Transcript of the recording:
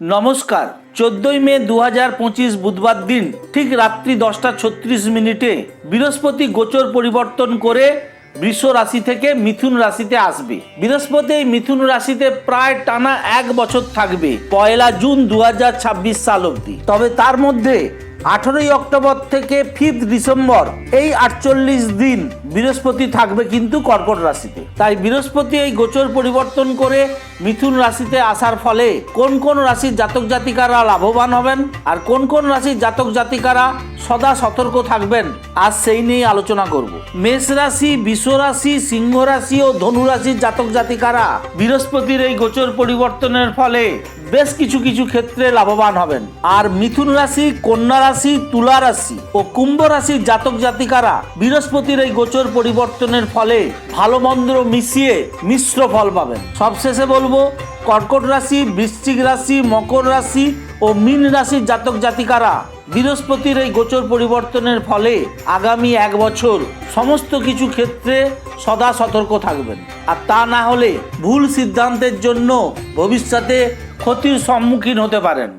নমস্কার, চোদ্দই মে দু হাজার পঁচিশ বুধবার দিন, ঠিক রাত্রি দশটা ছত্রিশ মিনিটে বৃহস্পতি গোচর পরিবর্তন করে বৃষ রাশি থেকে মিথুন রাশিতে আসবে। বৃহস্পতি মিথুন রাশিতে প্রায় টানা এক বছর থাকবে, পয়লা জুন দু হাজার ছাব্বিশ সাল অবধি। তবে তার মধ্যে আঠেরোই অক্টোবর থেকে ফিফথ ডিসেম্বর, এই আটচল্লিশ দিন বৃহস্পতি থাকবে কিন্তু কর্কট রাশিতে। তাই বৃহস্পতি এই গোচর পরিবর্তন করে মিথুন রাশিতে আসার ফলে কোন কোন রাশির জাতক জাতিকারা লাভবান হবেন আর কোন কোন রাশির জাতক জাতিকারা সদা সতর্ক থাকবেন। আজ সেই নিয়ে আলোচনা করব। মেষ রাশি বৃষ রাশি, সিংহ রাশি ও ধনু রাশির জাতক জাতিকারা, বৃহস্পতির এই গোচর পরিবর্তনের ফলে বেশ কিছু কিছু ক্ষেত্রে লাভবান হবেন। আর মিথুন রাশি, কন্যা রাশি, তুলা রাশি ও কুম্ভ রাশির জাতক জাতিকারা বৃহস্পতির এই গোচর পরিবর্তনের ফলে ভালো মন্দ মিশিয়ে মিশ্র ফল পাবেন। সবশেষে বলব, কর্কট রাশি, বৃশ্চিক রাশি, মকর রাশি ও মীন রাশির জাতক জাতিকারা বৃহস্পতির এই গোচর পরিবর্তনের ফলে আগামী এক বছর সমস্ত কিছু ক্ষেত্রে সদা সতর্ক থাকবেন। আর তা না হলে ভুল সিদ্ধান্তের জন্য ভবিষ্যতে ক্ষতির সম্মুখীন হতে পারেন।